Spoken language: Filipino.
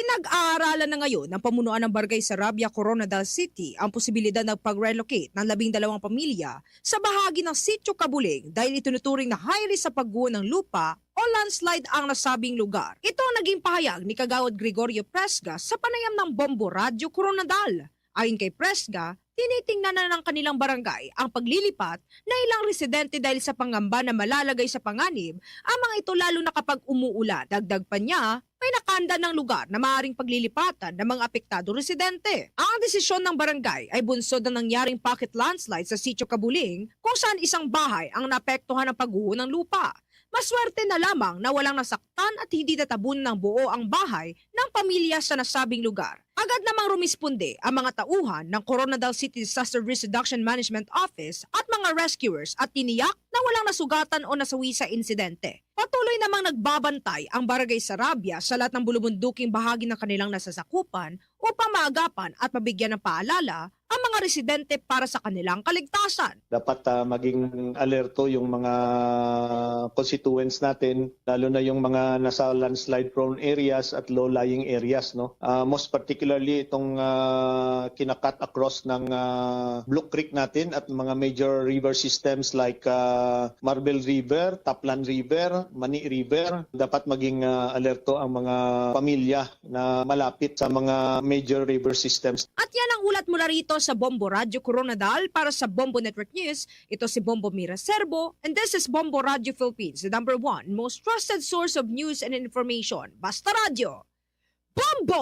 Pinag-aaralan na ngayon ng pamunuan ng barangay Sarabia, Coronadal City ang posibilidad ng pag-relocate ng labing dalawang pamilya sa bahagi ng Sitio Kabuling dahil itinuturing na high risk sa pagguho ng lupa o landslide ang nasabing lugar. Ito ang naging pahayag ni Kagawad Gregorio Presga sa panayam ng Bombo Radio Coronadal. Ayon kay Presga, tinitingnan na ng kanilang barangay ang paglilipat na ilang residente dahil sa pangamba na malalagay sa panganib ang mga ito lalo na kapag umuulan. Dagdag pa niya, may nakanda ng lugar na maaaring paglilipatan ng mga apektado residente. Ang desisyon ng barangay ay bunsod ng nangyaring pocket landslide sa Sitio Kabuling kung saan isang bahay ang naapektuhan ng pagguho ng lupa. Maswerte na lamang na walang nasaktan at hindi natabun ng buo ang bahay ng pamilya sa nasabing lugar. Agad namang rumisponde ang mga tauhan ng Coronadal City Disaster Risk Reduction Management Office at mga rescuers at tiniyak na walang nasugatan o nasawi sa insidente. Patuloy namang nagbabantay ang Barangay Sarabia sa lahat ng bulubunduking bahagi ng kanilang nasasakupan upang maagapan at mabigyan ng paalala mga residente para sa kanilang kaligtasan. dapat ah, maging alerto yung mga constituents natin lalo na yung mga nasa landslide prone areas at low lying areas no? Ah, most particularly itong ah, kinakat across ng ah, Blue Creek natin at mga major river systems like ah, Marble River, Taplan River, Mani River. Dapat maging ah, alerto ang mga pamilya na malapit sa mga major river systems. At yan ang ulat mula rito sa Bombo Radio Coronadal para sa Bombo Network News. Ito si Bombo Mira Serbo and this is Bombo Radio Philippines, the number one most trusted source of news and information. Basta Radio!